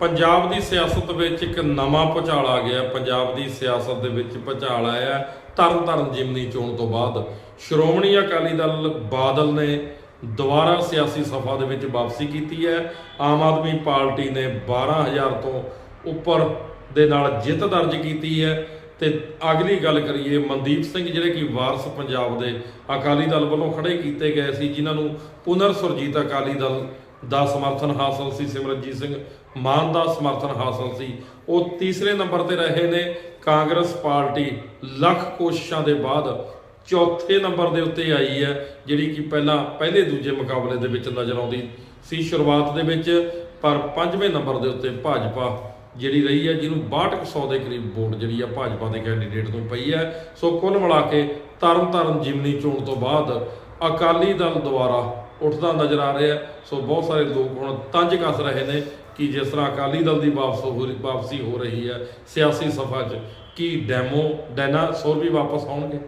ਪੰਜਾਬ ਦੀ ਸਿਆਸਤ ਵਿੱਚ ਇੱਕ ਨਵਾਂ ਭੁਚਾਲ ਆ ਗਿਆ। ਪੰਜਾਬ ਦੀ ਸਿਆਸਤ ਦੇ ਵਿੱਚ ਭੁਚਾਲ ਆਇਆ ਤਰਨ ਤਾਰਨ ਜਿਮਨੀ ਚੋਣ ਤੋਂ ਬਾਅਦ ਸ਼੍ਰੋਮਣੀ ਅਕਾਲੀ ਦਲ ਬਾਦਲ ਨੇ ਦੁਬਾਰਾ ਸਿਆਸੀ ਸਫਾ ਦੇ ਵਿੱਚ ਵਾਪਸੀ ਕੀਤੀ ਹੈ। ਆਮ ਆਦਮੀ ਪਾਰਟੀ ਨੇ 12000 ਤੋਂ ਉੱਪਰ ਦੇ ਨਾਲ ਜਿੱਤ ਦਰਜ ਕੀਤੀ ਹੈ। ਤੇ ਅਗਲੀ ਗੱਲ ਕਰੀਏ, ਮਨਦੀਪ ਸਿੰਘ ਜਿਹੜੇ ਕਿ ਵਾਰਸ ਪੰਜਾਬ ਦੇ ਅਕਾਲੀ ਦਲ ਵੱਲੋਂ ਖੜੇ ਕੀਤੇ ਗਏ ਸੀ, ਜਿਨ੍ਹਾਂ ਨੂੰ ਪੁਨਰ ਸੁਰਜੀਤ ਅਕਾਲੀ ਦਲ ਦਾ ਸਮਰਥਨ ਹਾਸਲ ਸੀ ਸਿਮਰਨਜੀਤ ਸਿੰਘ, ਮਾਨ ਦਾ ਸਮਰਥਨ ਹਾਸਲ ਸੀ। ਉਹ ਤੀਸਰੇ ਨੰਬਰ ਤੇ ਰਹੇ ਨੇ ਕਾਂਗਰਸ ਪਾਰਟੀ ਲੱਖ ਕੋਸ਼ਿਸ਼ਾਂ ਦੇ ਬਾਅਦ ਚੌਥੇ ਨੰਬਰ ਦੇ ਉੱਤੇ ਆਈ ਹੈ, ਜਿਹੜੀ ਕਿ ਪਹਿਲਾਂ ਪਹਿਲੇ ਦੂਜੇ ਮੁਕਾਬਲੇ ਦੇ ਵਿੱਚ ਨਜ਼ਰ ਆਉਂਦੀ ਸੀ। ਸ਼ੁਰੂਆਤ ਦੇ ਵਿੱਚ ਪਰ ਪੰਜਵੇਂ ਨੰਬਰ ਦੇ ਉੱਤੇ ਭਾਜਪਾ ਜਿਹੜੀ ਰਹੀ ਹੈ, ਜਿਹਨੂੰ 6200 ਦੇ ਕਰੀਬ ਵੋਟ ਜਿਹੜੀ ਆ ਭਾਜਪਾ ਦੇ ਕੈਂਡੀਡੇਟ ਤੋਂ ਪਈ ਹੈ। ਸੋ ਕੁੱਲ ਮਿਲਾ ਕੇ ਤਰਨ ਤਾਰਨ ਜਿਮਨੀ ਚੋਣ ਤੋਂ ਬਾਅਦ ਅਕਾਲੀ ਦਲ ਦੁਆਰਾ ਉੱਠਦਾ ਨਜ਼ਰ ਆ ਰਿਹਾ ਸੋ ਬਹੁਤ ਸਾਰੇ ਲੋਕ ਹੁਣ ਤੰਜ ਕੱਸ ਰਹੇ ਨੇ ਕਿ ਜਿਸ ਤਰ੍ਹਾਂ ਅਕਾਲੀ ਦਲ ਦੀ ਵਾਪਸ ਹੋ ਰਹੀ ਵਾਪਸੀ ਹੋ ਰਹੀ ਹੈ ਸਿਆਸੀ ਸਫਾ 'ਚ। ਕੀ ਡੈਮੋ ਡੈਨਾ ਸੋਰ ਵੀ ਵਾਪਸ ਆਉਣਗੇ?